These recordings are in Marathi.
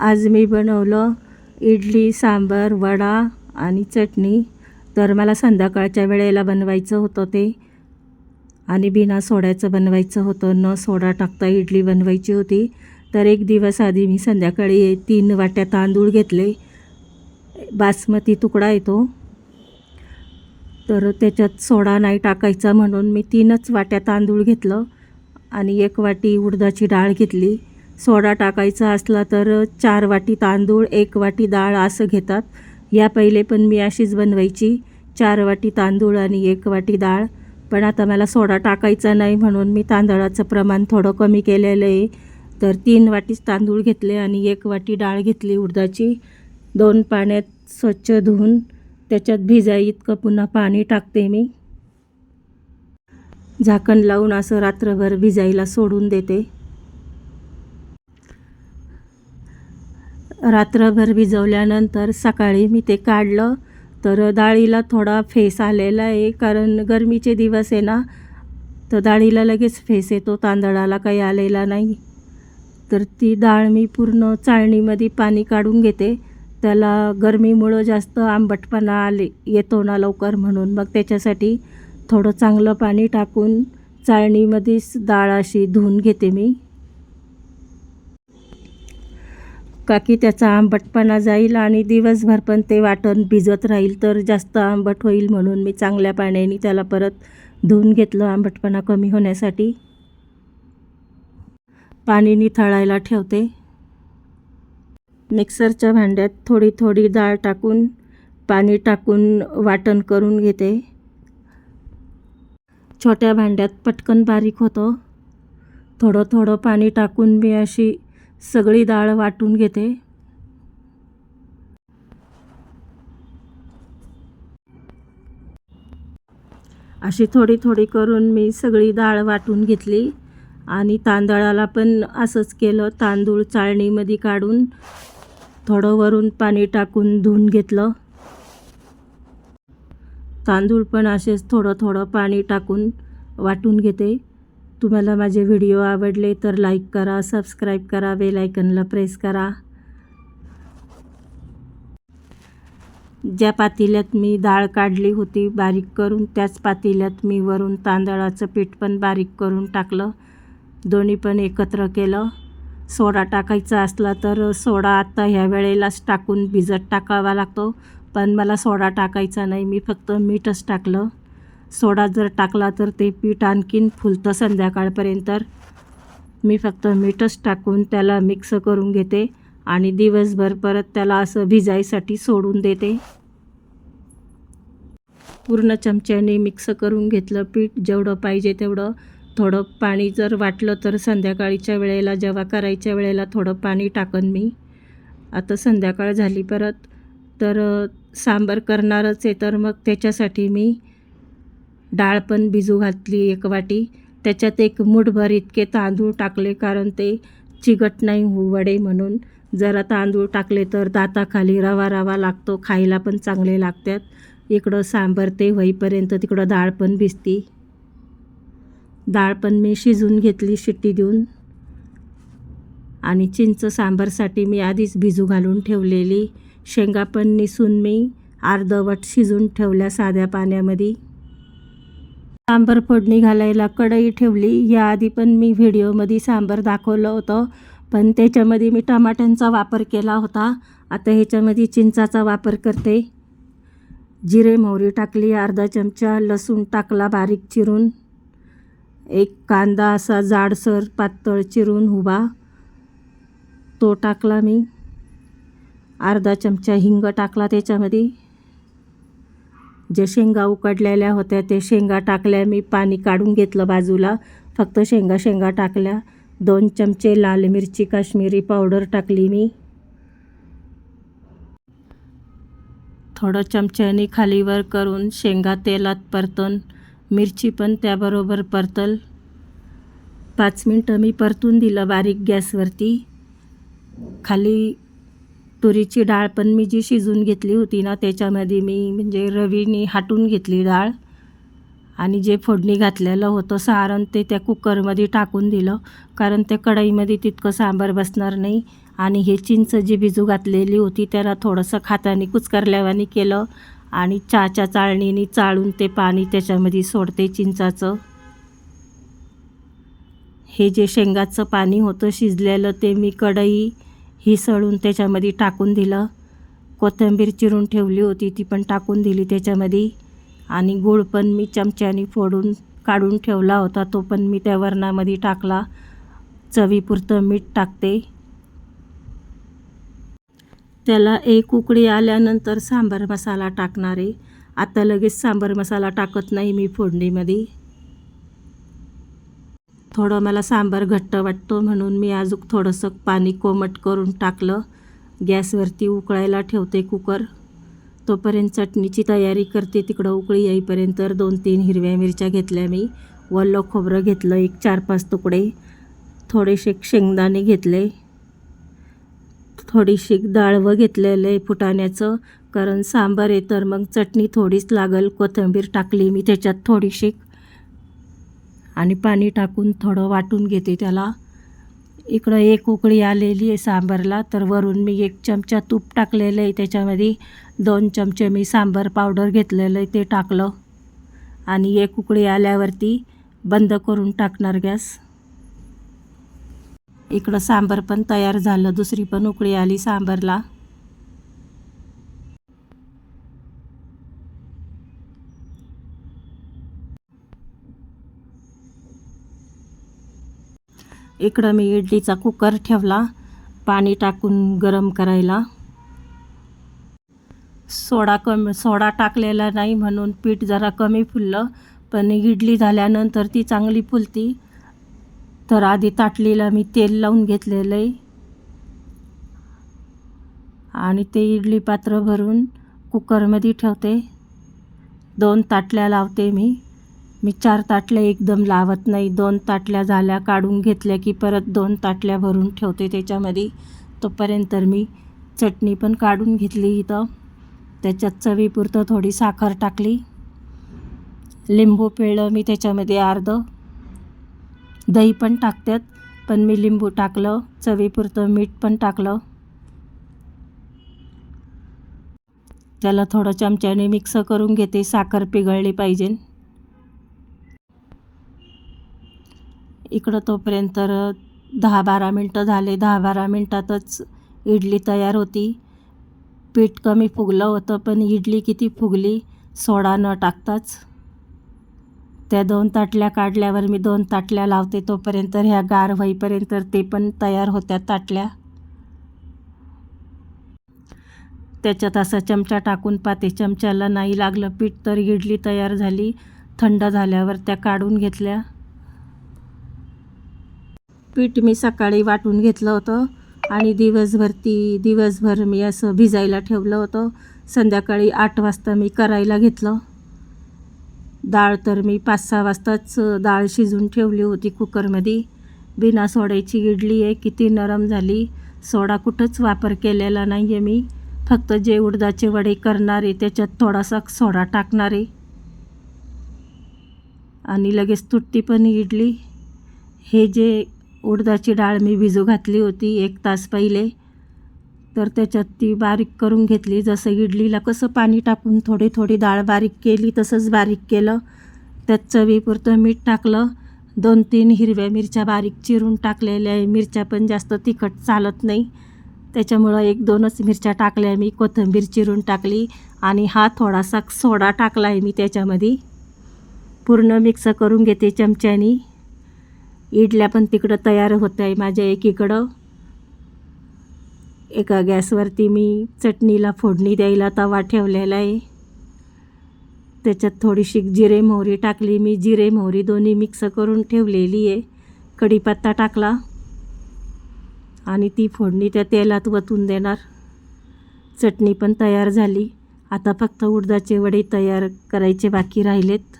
आज मी बनवलं इडली सांबार वडा आणि चटणी. तर मला संध्याकाळच्या वेळेला बनवायचं होतं ते. आणि बिना सोड्याचं बनवायचं होतं. न सोडा टाकता इडली बनवायची होती. तर एक दिवस आधी मी संध्याकाळी तीन वाट्या तांदूळ घेतले. बासमती तुकडा येतो. तर त्याच्यात सोडा नाही टाकायचा म्हणून मी तीनच वाट्या तांदूळ घेतलं आणि एक वाटी उडदाची डाळ घेतली. सोडा टाकायचा असला तर चार वाटी तांदूळ एक वाटी डाळ असं घेतात. या पहिले पण मी अशीच बनवायची. चार वाटी तांदूळ आणि एक वाटी डाळ. पण आता मला सोडा टाकायचा नाही म्हणून मी तांदळाचं प्रमाण थोडं कमी केलेलं आहे. तर तीन वाटीच तांदूळ घेतले आणि एक वाटी डाळ घेतली उडदाची. दोन पाण्यात स्वच्छ धुवून त्याच्यात भिजाई इतकं पुन्हा पाणी टाकते मी. झाकण लावून असं रात्रभर भिजाईला सोडून देते. रात्रभर भिजवल्यानंतर सकाळी मी ते काढलं. तर डाळीला थोडा फेस आलेला आहे कारण गरमीचे दिवस आहे ना. तर डाळीला लगेच फेस येतो तांदळाला काही आलेला नाही. तर ती डाळ मी पूर्ण चाळणीमध्ये पाणी काढून घेते. त्याला गरमीमुळं जास्त आंबटपणा आले येतो ना लवकर म्हणून. मग त्याच्यासाठी थोडं चांगलं पाणी टाकून चाळणीमध्येच डाळ अशी धुवून घेते मी. का की त्याचा आंबटपणा जाईल आणि दिवसभर पण ते वाटण भिजत राहील तर जास्त आंबट होईल म्हणून मी चांगल्या पाण्याने त्याला परत धुवून घेतलं आंबटपणा कमी होण्यासाठी. पाणी निथळायला ठेवते. मिक्सरच्या भांड्यात थोडी थोडी डाळ टाकून पाणी टाकून वाटण करून घेते. छोट्या भांड्यात पटकन बारीक होतं. थोडं थोडं पाणी टाकून मी अशी सगळी डाळ वाटून घेते. अशी थोडी थोडी करून मी सगळी डाळ वाटून घेतली. आणि तांदळाला पण असंच केलं. तांदूळ चाळणीमध्ये काढून थोडं वरून पाणी टाकून धुवून घेतलं. तांदूळ पण असेच थोडं थोडं पाणी टाकून वाटून घेते. तुम्हाला माझे व्हिडिओ आवडले तर लाईक करा सबस्क्राईब करा बेल आयकनला प्रेस करा. ज्या पातेल्यात मी डाळ काढली होती बारीक करून त्याच पातेल्यात मी वरून तांदळाचं पीठ पण बारीक करून टाकलं. दोन्ही पण एकत्र केलं. सोडा टाकायचा असला तर सोडा आत्ता ह्या वेळेलाच टाकून भिजत टाकावा लागतो. पण मला सोडा टाकायचा नाही मी फक्त मीठच टाकलं. सोडा जर टाकला तर ते पीठ आणखीन फुलतं संध्याकाळपर्यंत. मी फक्त मीठच टाकून त्याला मिक्स करून घेते आणि दिवसभर परत त्याला असं भिजायसाठी सोडून देते. पूर्ण चमच्याने मिक्स करून घेतलं पीठ जेवढं पाहिजे तेवढं. थोडं पाणी जर वाटलं तर संध्याकाळीच्या वेळेला जेव्हा करायच्या वेळेला थोडं पाणी टाकन मी. आता संध्याकाळ झाली परत. तर सांबार करणारच आहे तर मग त्याच्यासाठी मी डाळ पण भिजू घातली एक वाटी. त्याच्यात एक मुठभर इतके तांदूळ टाकले कारण ते चिगट नाही वडे म्हणून. जरा तांदूळ टाकले तर दाताखाली रवा रवा लागतो खायला पण चांगले लागतात. इकडं सांबार ते होईपर्यंत तिकडं डाळ पण भिजती. डाळ पण मी शिजून घेतली शिट्टी देऊन. आणि चिंच सांबारसाठी मी आधीच भिजू घालून ठेवलेली. शेंगा पण निसून मी अर्धवट शिजून ठेवल्या साध्या पाण्यामध्ये. सांबर फोडणी घालायला कढई ठेवली. याआधी पण मी व्हिडिओमध्ये सांबर दाखवलं होतं पण त्याच्यामध्ये मी टमाट्यांचा वापर केला होता. आता ह्याच्यामध्ये चिंचाचा वापर करते. जिरे मोहरी टाकली अर्धा चमचा लसूण टाकला बारीक चिरून. एक कांदा असा जाडसर पातळ चिरून उभा. तो टाकला मी. अर्धा चमचा हिंग टाकला त्याच्यामध्ये. ज्या शेंगा उकडलेल्या होत्या ते शेंगा टाकल्या. मी पाणी काढून घेतलं बाजूला. फक्त शेंगा शेंगा टाकल्या. दोन चमचे लाल मिरची काश्मीरी पावडर टाकली मी. थोडं चमच्याने खालीवर करून शेंगा तेलात परतून मिरची पण त्याबरोबर परतल. पाच मिनटं मी परतून दिलं बारीक गॅसवरती. खाली तुरीची डाळ पण मी जी शिजून घेतली होती ना त्याच्यामध्ये मी म्हणजे रवीनी हाटून घेतली डाळ आणि जे फोडणी घातलेलं होतं सारण ते त्या कुकरमध्ये टाकून दिलं कारण त्या कढईमध्ये तितकं सांबार बसणार नाही. आणि हे चिंच जी भिजू घातलेली होती त्याला थोडंसं खाताने कुचकरल्यावानी केलं आणि चहाच्या चाळणीने चाळून ते पाणी त्याच्यामध्ये सोडते चिंचाचं. हे जे शेंगाचं पाणी होतं शिजलेलं ते मी कढई ही सळून त्याच्यामध्ये टाकून दिलं. कोथिंबीर चिरून ठेवली होती ती पण टाकून दिली त्याच्यामध्ये. आणि गूळ पण मी चमच्याने फोडून काढून ठेवला होता तो पण मी त्या वरणामध्ये टाकला. चवीपुरतं मीठ टाकते. त्याला एक उकळी आल्यानंतर सांबार मसाला टाकणार. आहे आता लगेच सांबार मसाला टाकत नाही मी फोडणीमध्ये. थोडं मला सांबार घट्ट वाटतो म्हणून मी अजून थोडंसं पाणी कोमट करून टाकलं. गॅसवरती उकळायला ठेवते कुकर. तोपर्यंत चटणीची तयारी करते. तिकडं उकळी येईपर्यंत दोन तीन हिरव्या मिरच्या घेतल्या मी. वल्लं खोबरं घेतलं एक चार पाच तुकडे. थोडेसे शेंगदाणे घेतले. थोडीशी डाळवं घेतलेलं आहे फुटाण्याचं. कारण सांबार आहे तर मग चटणी थोडीच लागल. कोथिंबीर टाकली मी त्याच्यात थोडीशी. आणि पाणी टाकून थोडं वाटून घेते त्याला. इकडं एक उकळी आलेली आहे सांबारला तर वरून मी एक चमचा तूप टाकलेलं आहे. त्याच्यामध्ये दोन चमचे मी सांबार पावडर घेतलेलं आहे ते टाकलं. आणि एक उकळी आल्यावरती बंद करून टाकणार गॅस. इकडं सांबार पण तयार झालं दुसरी पण उकळी आली सांबारला. इकडं मी इडलीचा कुकर ठेवला पाणी टाकून गरम करायला. सोडा कमी सोडा टाकलेला नाही म्हणून पीठ जरा कमी फुललं पण इडली झाल्यानंतर ती चांगली फुलती. तर आधी ताटलीला मी तेल लावून घेतलेलं आहे आणि ते इडली पात्र भरून कुकरमध्ये ठेवते. दोन ताटल्या लावते मी. मी चार ताटल्या एकदम लावत नाही. दोन ताटल्या झाल्या काढून घेतल्या की परत दोन ताटल्या भरून ठेवते त्याच्यामध्ये. तोपर्यंत मी चटणी पण काढून घेतली इथं. त्याच्यात चवीपुरतं थोडी साखर टाकली. लिंबू पिळलं मी त्याच्यामध्ये अर्धं. दही पण टाकतात पण मी लिंबू टाकलं. चवीपुरतं मीठ पण टाकलं. त्याला थोडं चमच्याने मिक्स करून घेते. साखर पिघळली पाहिजे. इकडं तोपर्यंत तर दहा बारा मिनटं झाले. दहा बारा मिनटातच इडली तयार होती. पीठ कमी फुगलं होतं पण इडली किती फुगली सोडा न टाकताच. त्या दोन ताटल्या काढल्यावर मी दोन ताटल्या लावते तोपर्यंत ह्या गार होईपर्यंत ते पण तयार होत्या ताटल्या. त्याच्यात असा चमचा टाकून पाते. चमच्याला नाही लागलं पीठ तर इडली तयार झाली. थंड झाल्यावर त्या काढून घेतल्या. पीठ मी सकाळी वाटून घेतलं होतं आणि दिवसभर ती दिवसभर मी असं भिजायला ठेवलं होतं. संध्याकाळी आठ वाजता मी करायला घेतलं. डाळ तर मी पाच सहा वाजताच डाळ शिजून ठेवली होती कुकरमध्ये. बिना सोड्याची इडली आहे किती नरम झाली. सोडा कुठंच वापर केलेला नाही आहे मी. फक्त जे उडदाचे वडे करणारे त्याच्यात थोडासा सोडा टाकणारे आणि लगेच तुटती पण इडली. हे जे उडदाची डाळ मी भिजू घातली होती एक तास पहिले. तर त्याच्यात ती बारीक करून घेतली. जसं इडलीला कसं पाणी टाकून थोडी थोडी डाळ बारीक केली तसंच बारीक केलं. त्यात चवीपुरतं मीठ टाकलं. दोन तीन हिरव्या मिरच्या बारीक चिरून टाकलेल्या आहे. मिरच्या पण जास्त तिखट चालत नाही. त्याच्यामुळं एक दोनच मिरच्या टाकल्या मी. कोथिंबीर चिरून टाकली आणि हा थोडासा सोडा टाकला आहे मी त्याच्यामध्ये. पूर्ण मिक्स करून घेते चमच्यानी. इडल्या पण तिकडं तयार होत आहे माझ्या एकीकडं. एका गॅसवरती मी चटणीला फोडणी द्यायला तवा ठेवलेला आहे. त्याच्यात थोडीशी जिरे मोहरी टाकली. मी जिरे मोहरी दोन्ही मिक्स करून ठेवलेली आहे. कढीपत्ता टाकला. आणि ती फोडणी त्या तेलात वतून देणार. चटणी पण तयार झाली. आता फक्त उडदाचे वडे तयार करायचे बाकी राहिलेत.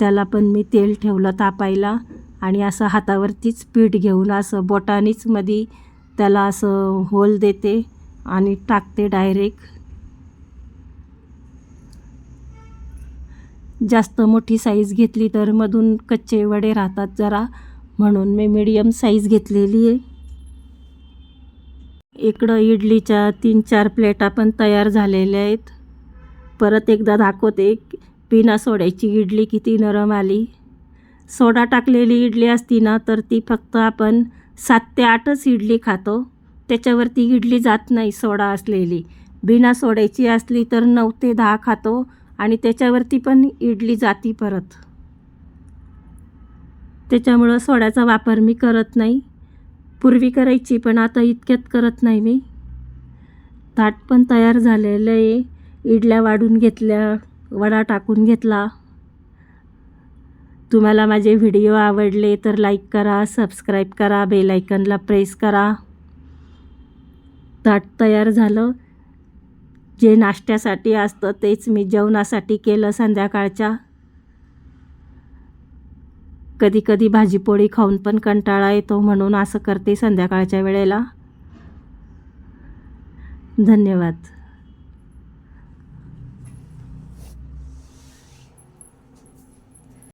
त्याला पण मी तेल ठेवलं तापायला. आणि असं हातावरतीच पीठ घेऊन असं बोटानीच मध्ये त्याला असं होल देते आणि टाकते डायरेक्ट. जास्त मोठी साईज घेतली तर मधून कच्चे वडे राहतात जरा म्हणून मी मीडियम साईज घेतलेली आहे. इकडं इडलीच्या तीन चार प्लेटा पण तयार झालेल्या आहेत. परत एकदा दाखवते पिना सोड्याची इडली किती नरम आली. सोडा टाकलेली इडली असती ना तर ती फक्त आपण सात ते आठच इडली खातो. त्याच्यावरती इडली जात नाही सोडा असलेली. बिना सोड्याची असली तर नऊ ते दहा खातो आणि त्याच्यावरती पण इडली जाती परत. त्याच्यामुळं सोड्याचा वापर मी करत नाही. पूर्वी करायची पण आता इतक्यात करत नाही मी. ताट पण तयार झालेलं आहे. इडल्या वाढून घेतल्या वडा टाकून घेतला. तुम्हाला माझे व्हिडिओ आवडले तर लाईक करा सबस्क्राईब करा बेल आयकनला प्रेस करा. ताट तयार झालं. जे नाश्त्यासाठी असतं तेच मी जेवणासाठी केलं संध्याकाळच्या. कधी कधी भाजीपोळी खाऊन पण कंटाळा येतो म्हणून असं करते संध्याकाळच्या वेळेला. धन्यवाद.